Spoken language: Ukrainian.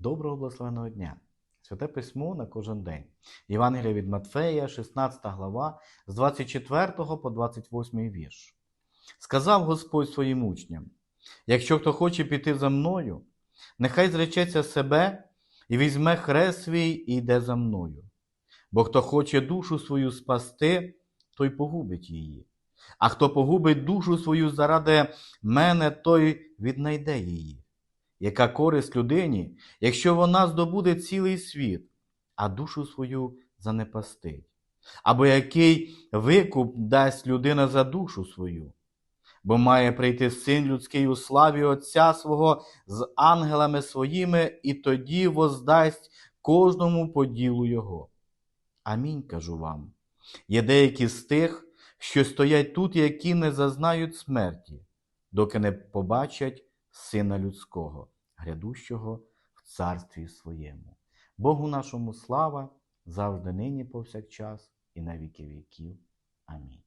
Доброго благословеного дня! Святе письмо на кожен день. Євангелія від Матфея, 16 глава, з 24 по 28 вірш. Сказав Господь своїм учням: якщо хто хоче піти за мною, нехай зречеться себе і візьме хрест свій і йде за мною. Бо хто хоче душу свою спасти, той погубить її. А хто погубить душу свою заради мене, той віднайде її. Яка користь людині, якщо вона здобуде цілий світ, а душу свою занепастить? Або який викуп дасть людина за душу свою? Бо має прийти син людський у славі Отця свого з ангелами своїми, і тоді воздасть кожному по ділу його. Амінь кажу вам. Є деякі з тих, що стоять тут, які не зазнають смерті, доки не побачать Сина Людського, грядущого в царстві своєму. Богу нашому слава завжди нині повсякчас і на віки віків. Амінь.